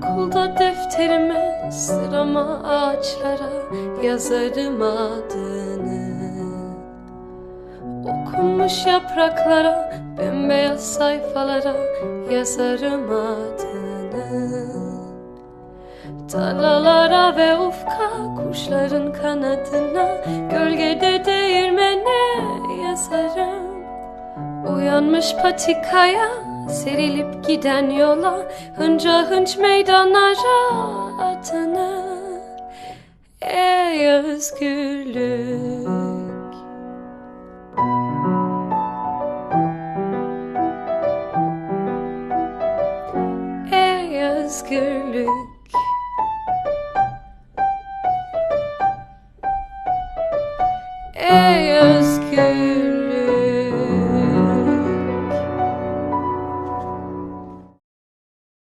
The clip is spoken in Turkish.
Okulda defterime sırama ağaçlara yazarım adını. Okunmuş yapraklara bembeyaz sayfalara yazarım adını. Tarlalara ve ufka kuşların kanadına Gölgede değirmene yazarım. Uyanmış patikaya serilip giden yola Hınca hınç meydanlara adını Ey özgürlük. Ey özgürlük. Ey özgürlük